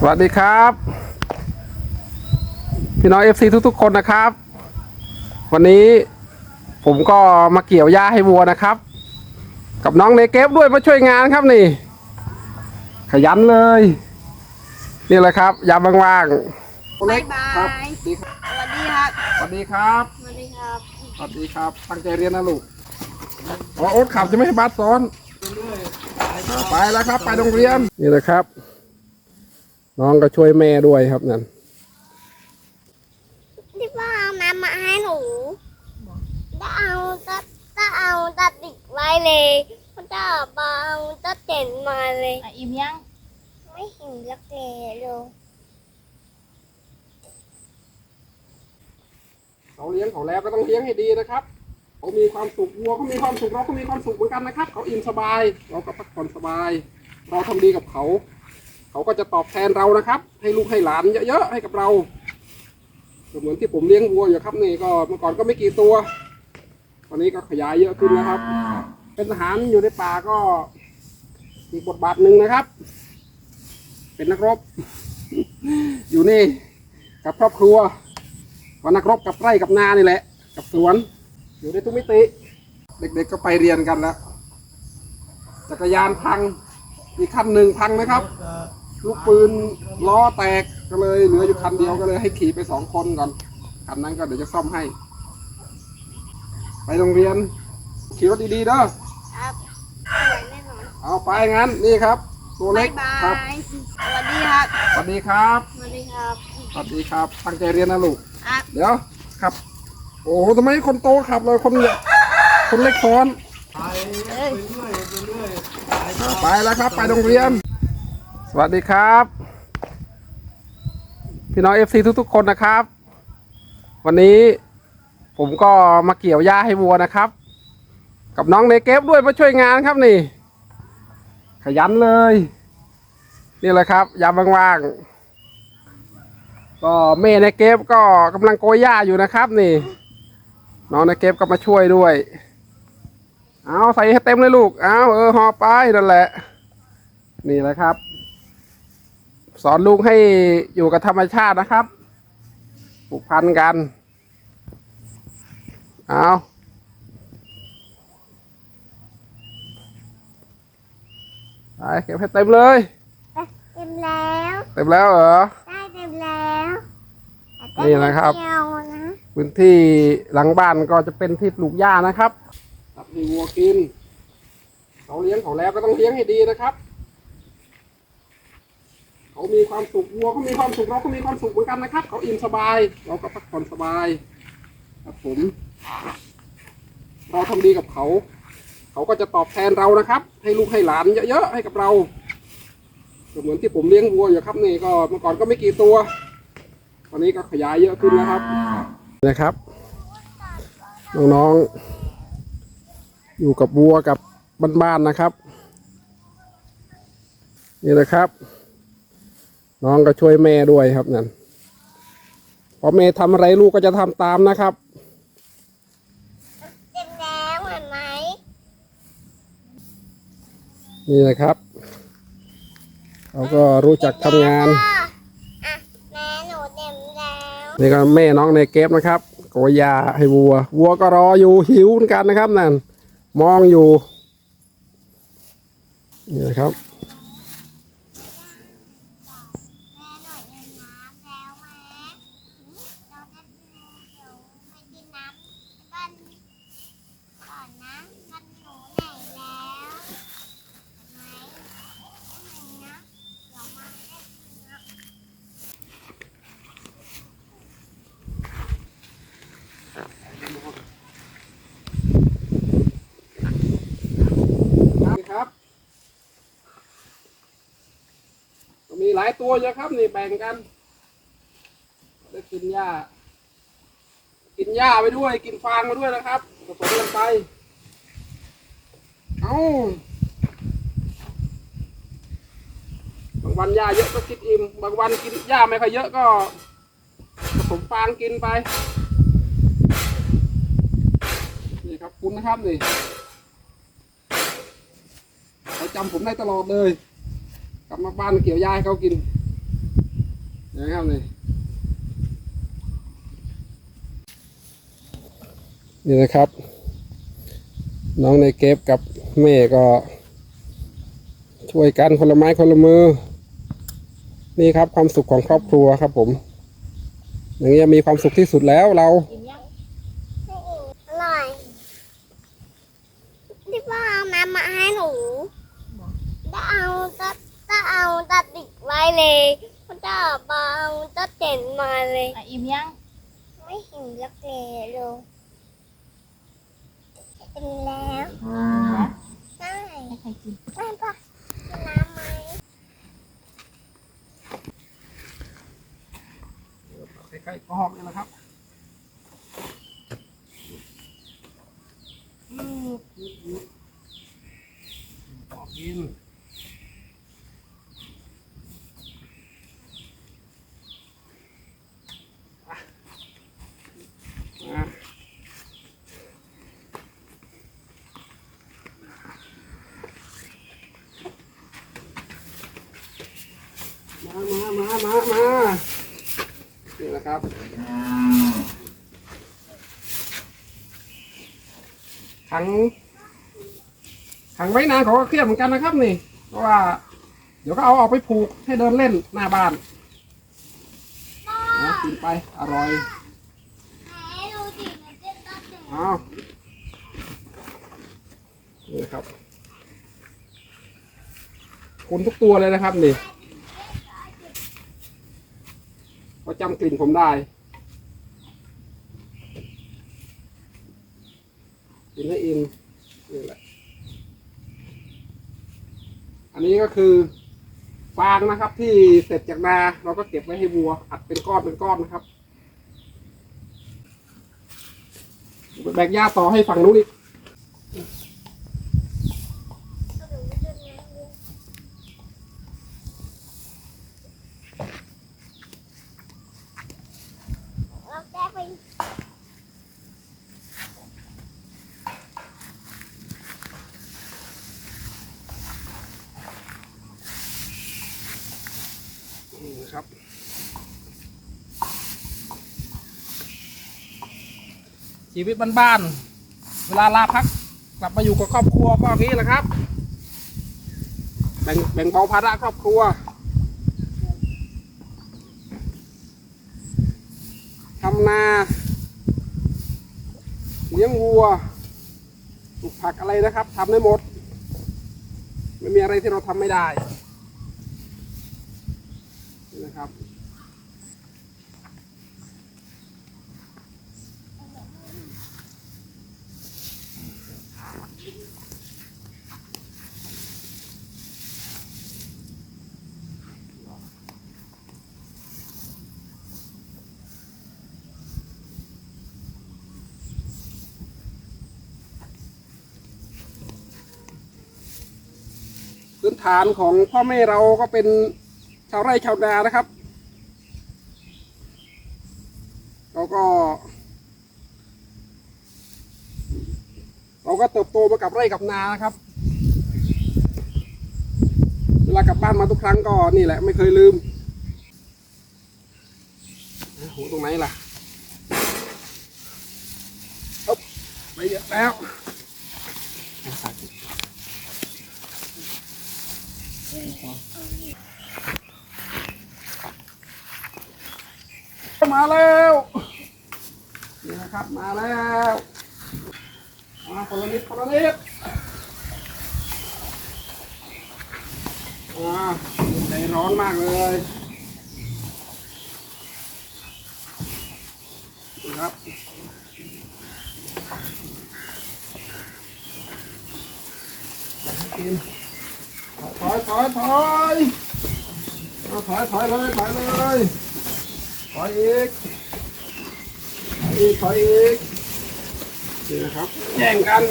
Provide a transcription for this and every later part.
สวัสดีครับ พี่น้องเอฟซีทุกๆ คนนะครับ วันนี้ผมก็มาเกี่ยวหญ้าให้วัวนะครับ กับน้องเนเก็บด้วยมาช่วยงานครับนี่ ขยันเลย นี่แหละครับยามว่างๆบ๊ายบายครับสวัสดีครับ สวัสดีครับ สวัสดีครับ สวัสดีครับ ตั้งใจเรียนนะลูกอ๋อโอ๊ตขับจะไม่ให้บัสซ้อน ไปแล้วครับ ไปโรงเรียน นี่นะครับ น้องก็ช่วยแม่ด้วยครับนั่นที่พ่อเอาน้ำมาให้หนูจะเอาจะจะเอาจะติดไว้เลยเขาจะเอาจะเต็นมาเลยอะอิ่มยัง ไม่เห็นลักเลเลยเขาเลี้ยงเขาแล้วก็ต้องเลี้ยงให้ดีนะครับเขามีความสุขวัวเขามีความสุขเราก็มีความสุขเหมือนกันนะครับ เขาอิ่มสบาย เราก็พักผ่อนสบาย เราทำดีกับเขา เขาก็จะตอบแทนเรานะครับ ให้ลูกให้หลานเยอะๆให้กับเราก็เหมือนที่ผมเลี้ยงวัวอยู่ครับนี่ก็เมื่อก่อนก็ไม่กี่ตัว ตอนนี้ก็ขยายเยอะขึ้นนะครับ เป็นทหารอยู่ในป่าก็อีกบทบาทหนึ่งนะครับ เป็นนักรบ อยู่นี่กับครอบครัววันนักรบกับไร่กับนานี่แหละ กับสวน อยู่ในทุกมิติ เด็กๆก็ไปเรียนกันแล้วจักรยานพัง อีกคันหนึ่งพังนะครับ ลูกปืนล้อแตกก็เลยเหลืออยู่คันเดียวก็เลยให้ขี่ไปสองคนก่อนคันนั้นก็เดี๋ยวจะซ่อมให้ ไปโรงเรียน ขี่รถดีๆเด้อครับสวยแน่นอนเอาไปงั้นนี่ครับ ตัวเล็บ๊ากยบาครับยสวัสดีครับ สวัสดีครับสวัสดีครับ สวัสดีครับตั้งใจเรียนนะลูกครับ เดี๋ยวครับ โอ้โหทำไมคนโตขับเลยคนคนเล็กซ้อน เอ้ย ไป ไปแล้วครับ ไปโรงเรียน สวัสดีครับ พี่น้องเอฟซีทุกๆ คนนะครับ วันนี้ผมก็มาเกี่ยวหญ้าให้วัวนะครับ กับน้องเนเก็บด้วยมาช่วยงานครับนี่ ขยันเลย นี่แหละครับยามว่างๆก็เมย์ในเก็บก็กำลังโกยหญ้าอยู่นะครับ นี่ น้องในเก็บก็มาช่วยด้วย เอาใส่ให้เต็มเลยลูก เอาเออหอบไปนั่นแหละ นี่แหละครับ สอนลูกให้อยู่กับธรรมชาตินะครับผูกพันกัน เอาไปเก็บให้เต็มเลย เต็มแล้ว เต็มแล้วเหรอ ได้เต็มแล้วนี่นะครับเดียวนะพื้นที่หลังบ้านก็จะเป็นที่ปลูกหญ้านะครับตัด ให้วัวกิน เขาเลี้ยงเขาแล้วก็ต้องเลี้ยงให้ดีนะครับ เขามีความสุขวัวเขามีความสุขเราก็มีความสุขเหมือนกันนะครับ เขาอิ่มสบาย เราก็พักผ่อนสบาย ครับผม เราทำดีกับเขา เขาก็จะตอบแทนเรานะครับ ให้ลูกให้หลานเยอะๆให้กับเราก็เหมือนที่ผมเลี้ยงวัวอยู่ครับนี่ก็เมื่อก่อนก็ไม่กี่ตัว ตอนนี้ก็ขยายเยอะขึ้นนะครับนะครับ น้องๆ อยู่กับวัวกับบ้านๆนะครับ นี่นะครับ น้องก็ช่วยแม่ด้วยครับนั่นพอแม่ทำอะไรลูกก็จะทำตามนะครับเต็มแล้วเห็นไหมนี่นะครับเขาก็รู้จักทำงานอะแม่หนูเต็มแล้วนี่ก็แม่น้องในเก็บนะครับโกยยาให้วัว วัวก็รออยู่หิวเหมือนกันนะครับนั่น มองอยู่นี่นะครับ แม่หน่อยเดินน้ำแล้วไหมเราจะเดี๋ยวไปกินน้ำบ้านก่อนนะบ้านหนูไหนแล้วไหนไหนนะเดี๋ยวมาเล่นนะ ครับมีหลายตัวเยอะครับนี่แบ่งกันได้กินหญ้า กินหญ้าไปด้วย กินฟางไปด้วยนะครับผสมกันไป เอาบางวันหญ้าเยอะก็กินอิ่ม บางวันกินหญ้าไม่ค่อยเยอะก็ผสมฟางกินไป นี่ครับคุณนะครับนี่เขาจำผมได้ตลอดเลย กลับมาบ้านเกี่ยวหญ้าให้เขากินนะครับนี่นี่นะครับ น้องในเก็บกับแม่ก็ ช่วยกันคนละไม้คนละมือ นี่ครับความสุขของครอบครัวครับผม อย่างนี้ยมีความสุขที่สุดแล้วเรา อร่อยที่พ่อเอาน้ำมาให้หนูจะเอาจะจะเอาตัดติดไว้ เลยเขาจะเอาเอาจะเต็นมาเลย อะอิ่มยังไม่เห็นลักเลเลยเป็นแล้วนะใช่ให้ใครกินไม่ปะกินน้ำไหมใกล้ๆกรอบนี่แหละครับอืมกรอบกินอะอะมามามามามานี่นะครับ ขัง ขังไว้นานเขาก็เครียดเหมือนกันนะครับนี่ เพราะว่า เดี๋ยวก็เอาออกไปผูกให้เดินเล่นหน้าบ้านนะกินไปอร่อยไหนดูดิมันจะตัดเต็นเอานี่ครับคนทุกตัวเลยนะครับนี่เขาจำกลิ่นผมได้ กินให้อิ่มนี่แหละ อันนี้ก็คือฟางนะครับ ที่เสร็จจากนาเราก็เก็บไว้ให้วัว อัดเป็นก้อนเป็นก้อนนะครับแบกหญ้าต่อให้ฝั่งนู้นอีก เราแก้ไป นี่นะครับ ชีวิตบ้านๆเวลาลาพักกลับมาอยู่กับครอบครัวก็อย่างนี้แหละครับ แบ่งแบ่งเบาภาระครอบครัวทำนาเลี้ยงวัวปลูกผักอะไรนะครับทำได้หมด ไม่มีอะไรที่เราทำไม่ได้ ฐานของพ่อแม่เราก็เป็นชาวไร่ชาวนานะครับ เราก็ เราก็เติบโตมากับไร่กับนานะครับ เวลากลับบ้านมาทุกครั้งก็นี่แหละไม่เคยลืมโหตรงไหนล่ะอ๊บไปเยอะแล้ว มาแล้วนี่นะครับมาแล้วมาคนละนิดคนละนิดอ่าใจร้อนมากเลยนี่ครับกิน ถอยถอยถอยถอยเลยถอยเลยถอยอีกถอยอีกถอยอีกนี่นะครับแย่งกัน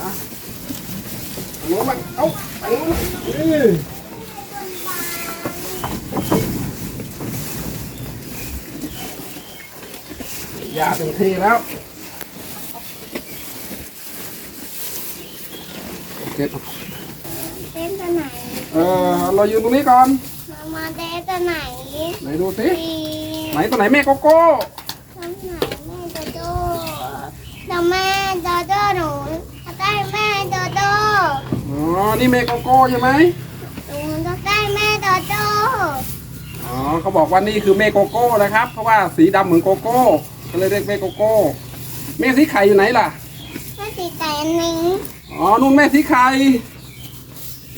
นะทางโน้นมันเอ้าทางโน้มันนี่ยาเต็มที่แล้ว โอเคเต้นตัวไหนเอเออเรายืนตรงนี้ก่อนมามาเดทตัวไหนไหนดูสิดีไหนตัวไหนแม่โกโก้ตัวไหนแม่โดโดเดี๋ยวแม่โดโดหนูจะได้แม่โดโดอ๋อนี่แม่โกโก้ใช่ไหมหนูจะได้แม่โดโดอ๋อเขาบอกว่านี่คือแม่โกโก้นะครับเพราะว่าสีดำเหมือนโกโก้ก็เลยเรียกแม่โกโก้แม่สีไข่อยู่ไหนล่ะแม่ติดแต่อันนี้ อ๋อนุ่นแม่สีไข่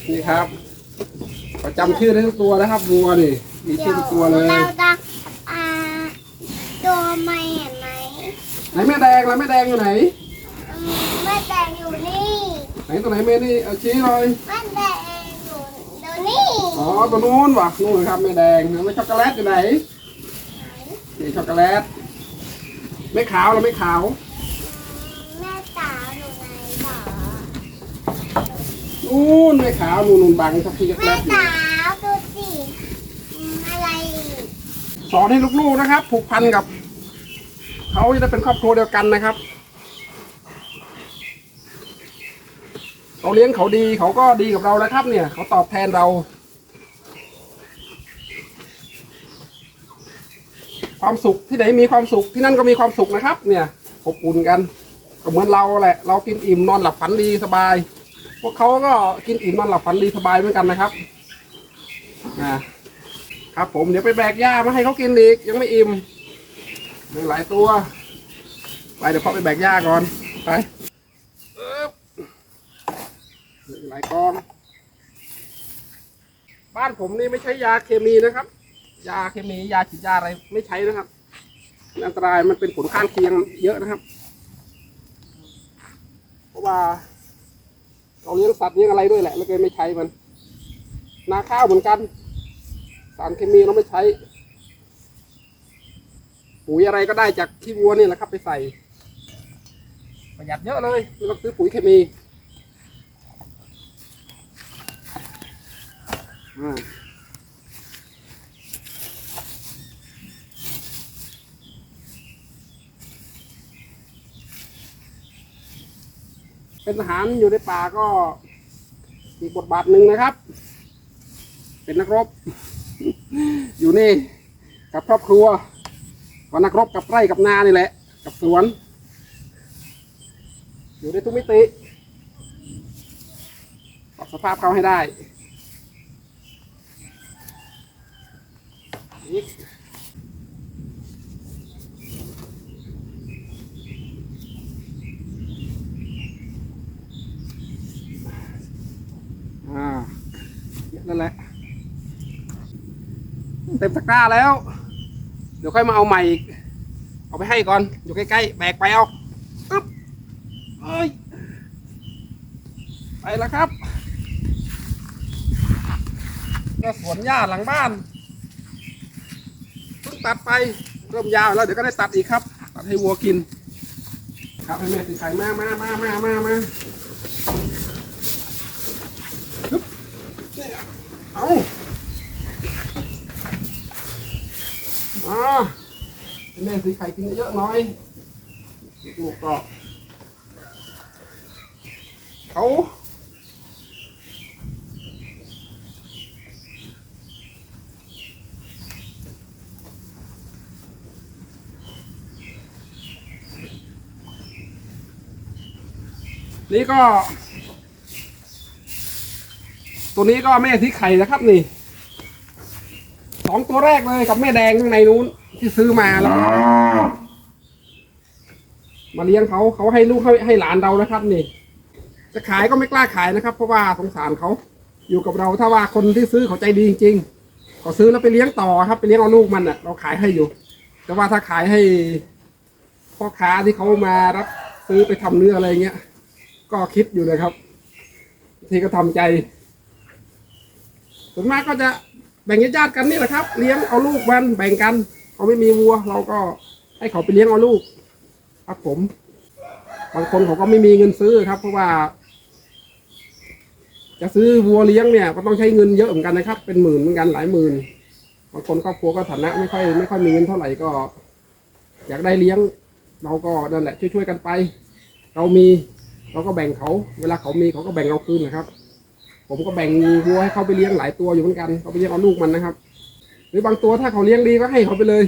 นี่ครับ ประจำชื่อได้ทุกตัวนะครับวัวนี่มีชื่อทุกตัวเลยเราจะอ่าตัวไม่เห็นไหมไหนแม่แดงล่ะแม่แดงอยู่ไหนอืมแม่แต่งอยู่นี่ไหนตัวไหนแม่นี่เอาชี้เลยแม่แต่งอยู่เดี๋ยวนี้อ๋อตัวนู้นว่ะนู่นครับแม่แดงแล้วแม่ช็อกโกแลตอยู่ไหนนี่ช็อกโกแลตไม่ขาวหรือไม่ขาว แม่สาวอยู่ไหนต่อ นู่นไม่ขาวนู่นนู่นบังช็อกโกแม่แลตอยู่สาวดูสิอืมอะไรอีกสอนให้ลูกๆนะครับ ผูกพันกับเขาจะได้เป็นครอบครัวเดียวกันนะครับเราเลี้ยงเขาดีเขาก็ดีกับเรานะครับ เนี่ย เขาตอบแทนเรา ความสุขที่ไหนมีความสุขที่นั่นก็มีความสุขนะครับ เนี่ยอบอุ่นกันก็เหมือนเราแหละ เรากินอิ่มนอนหลับฝันดีสบาย พวกเขาก็กินอิ่มนอนหลับฝันดีสบายเหมือนกันนะครับอ่าครับผมเดี๋ยวไปแบกหญ้ามาให้เขากินอีกยังไม่อิ่มมีหลายตัว ไปเดี๋ยวพ่อไปแบกหญ้าก่อนไปหลายกอง บ้านผมนี่ไม่ใช้ยาเคมีนะครับ ยาเคมียาฉีดยาอะไรไม่ใช้นะครับอันตรายมันเป็นผลข้างเคียงเยอะนะครับ เพราะว่า เราเลี้ยงสัตว์เลี้ยงอะไรด้วยแหละแล้วก็ไม่ใช้มัน นาข้าวเหมือนกัน สารเคมีเราไม่ใช้ ปุ๋ยอะไรก็ได้จากขี้วัวนี่แหละครับ ไปใส่ ประหยัดเยอะเลยไม่ต้องซื้อปุ๋ยเคมีอ่า เป็นทหารอยู่ในป่าก็อีกบทบาทหนึ่งนะครับ เป็นนักรบ อยู่นี่กับครอบครัวก็นักรบกับไร่กับนานี่แหละ กับสวน อยู่ในทุกมิติปรับสภาพเขาให้ได้อีกอ่า นั่นแหละ เต็มตะกร้าแล้ว เดี๋ยวค่อยมาเอาใหม่อีกเอาไปให้ก่อน อยู่ใกล้ๆ แบกไปเอาอึ๊บเอ้ย ไปแล้วครับก็สวนหญ้าหลังบ้านเพิ่งตัดไปเริ่มยาวแล้วเดี๋ยวก็ได้ตัดอีกครับ ตัดให้วัวกิน ครับให้แม่สีไข่มามามามามามาฮึบเนี่ยเอา อ่าแม่สีไข่กินเยอะหน้อยลูกก็เขานี่ก็ ตัวนี้ก็แม่สีไข่นะครับนี่ สองตัวแรกเลยกับแม่แดงข้างในนู้นที่ซื้อมาแล้วก็มาเลี้ยงเขาเขาให้ลูกให้ให้หลานเรานะครับ นี่ จะขายก็ไม่กล้าขายนะครับ เพราะว่าสงสารเขาอยู่กับเราถ้าว่าคนที่ซื้อเขาใจดีจริงๆเขาซื้อแล้วไปเลี้ยงต่อครับ ไปเลี้ยงเอาลูกมันอะ เราขายให้อยู่ แต่ว่าถ้าขายให้พ่อค้าที่เขามารับซื้อไปทำเนื้ออะไรเงี้ยก็คิดอยู่นะครับ ที่ก็ทำใจส่วนมากก็จะ แบ่งญาติกันนี่แหละครับ เลี้ยงเอาลูกมันแบ่งกันเขาไม่มีวัว เราก็ให้เขาไปเลี้ยงเอาลูก ครับผม บางคนเขาก็ไม่มีเงินซื้อครับ เพราะว่า จะซื้อวัวเลี้ยงเนี่ย ก็ต้องใช้เงินเยอะเหมือนกันนะครับ เป็นหมื่นเหมือนกันหลายหมื่นบางคนครอบครัวก็ฐานะไม่ค่อยไม่ค่อยมีเงินเท่าไหร่ก็ อยากได้เลี้ยง เราก็นั่นแหละช่วยๆกันไป เรามี เราก็แบ่งเขา เวลาเขามีเขาก็แบ่งเราคืนนะครับ ผมก็แบ่งวัวให้เขาไปเลี้ยงหลายตัวอยู่เหมือนกันเขาไปเลี้ยงเอาลูกมันนะครับ หรือบางตัวถ้าเขาเลี้ยงดีก็ให้เขาไปเลย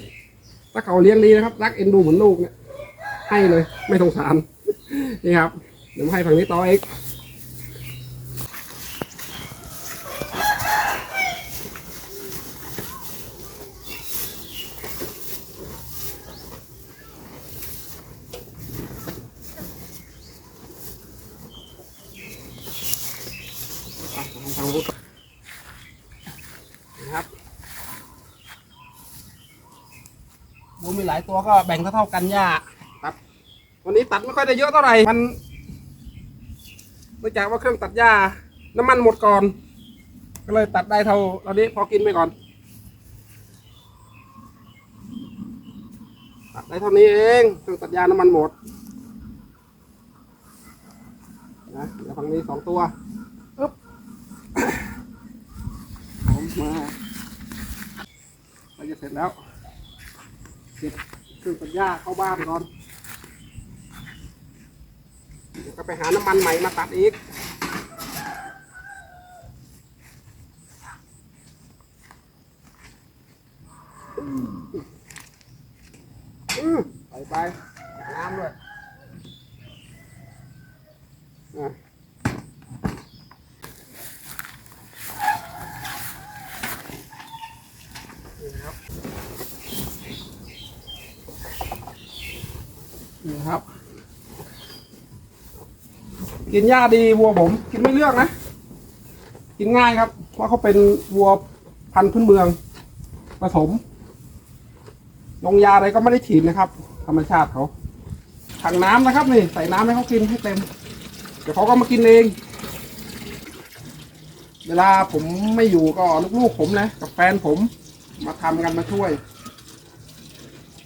ถ้าเขาเลี้ยงดีนะครับ รักเอ็นดูเหมือนลูกเนี่ยให้เลย ไม่สงสารนี่ครับเดี๋ยวมให้ฝั่งนี้ต่อเอกอะทางทางนู้นนะครับวัวมีหลาย ตัวก็แบ่งเท่าๆกันย่าครับวันนี้ตัดไม่ค่อยได้เยอะเท่าไหร่มันเนื่องจากว่าเครื่องตัดหญ้าน้ำมันหมดก่อน ก็เลยตัดได้เท่าเรานี้พอกินไปก่อน ตัดได้เท่านี้เองเครื่องตัดหญ้าน้ำมันหมดนะเดี๋ยวฝั่งนี้สองตัวอึ๊บผมมาเราจะเสร็จแล้วเก็บ คือปัญญาเข้าบ้านก่อนเดี๋ยวก็ไปหาน้ำมันใหม่มาตัดอีก อืมไปไปน้ำด้วยอะนี่ครับ นี่ครับ กินหญ้าดีวัวผม กินไม่เลือกนะ กินง่ายครับเพราะเขาเป็นวัวพันธุ์พื้นเมืองผสมลงยาอะไรก็ไม่ได้ฉีดนะครับ ธรรมชาติเขาถังน้ำนะครับนี่ใส่น้ำให้เขากินให้เต็ม เดี๋ยวเขาก็มากินเอง เวลาผมไม่อยู่ก็ลูกๆผมนะกับแฟนผมมาทำกันมาช่วย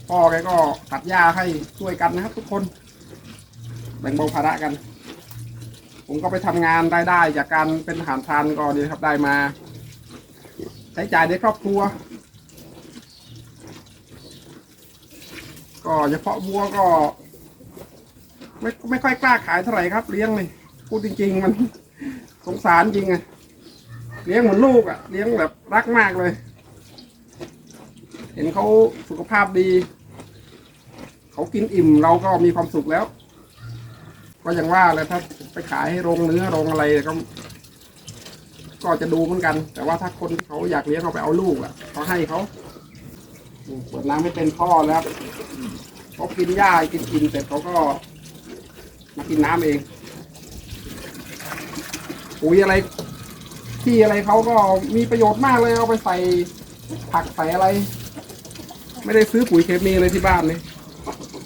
พ่อแกก็ตัดหญ้าให้ช่วยกันนะครับ ทุกคน แบ่งเบาภาระกัน ผมก็ไปทำงานได้ได้จากการเป็นทหารพรานก็ดีครับได้มา ใช้จ่ายในครอบครัว ก็เฉพาะวัวก็ ไม่ไม่ค่อยกล้าขายเท่าไหร่ครับ เลี้ยงเลยพูดจริง ๆ มัน สงสารจริงอะเลี้ยงเหมือนลูกอะเลี้ยงแบบรักมากเลย เห็นเขาสุขภาพดี เขากินอิ่มเราก็มีความสุขแล้ว ก็ย่างว่าเลยถ้าไปขายให้โรงเนื้อโรงอะไรก็ ก็จะดูเหมือนกัน แต่ว่าถ้าคนเขาอยากเลี้ยงเขาไปเอาลูกอะเขาให้เขาเปิดน้ำไม่เป็นพ่อแล้วครับเขากินหญ้ากินกินเสร็จเขาก็มากินน้ำเองปุ๋ยอะไรที่อะไรเขาก็มีประโยชน์มากเลยเอาไปใส่ผักใส่อะไร ไม่ได้ซื้อปุ๋ยเคมีเลยที่บ้านเลย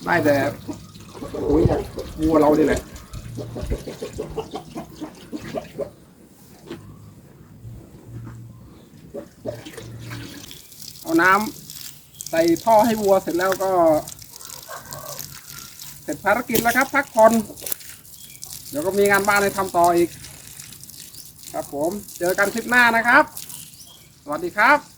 ได้แต่ปุ๋ยจากวัวเราเนี่แหละ เอาน้ำใส่ท่อให้วัวเสร็จแล้วก็ เสร็จภารกิจแล้วครับ พักผ่อนเดี๋ยวก็มีงานบ้านให้ทำต่ออีก ครับผม เจอกันคลิปหน้านะครับ สวัสดีครับ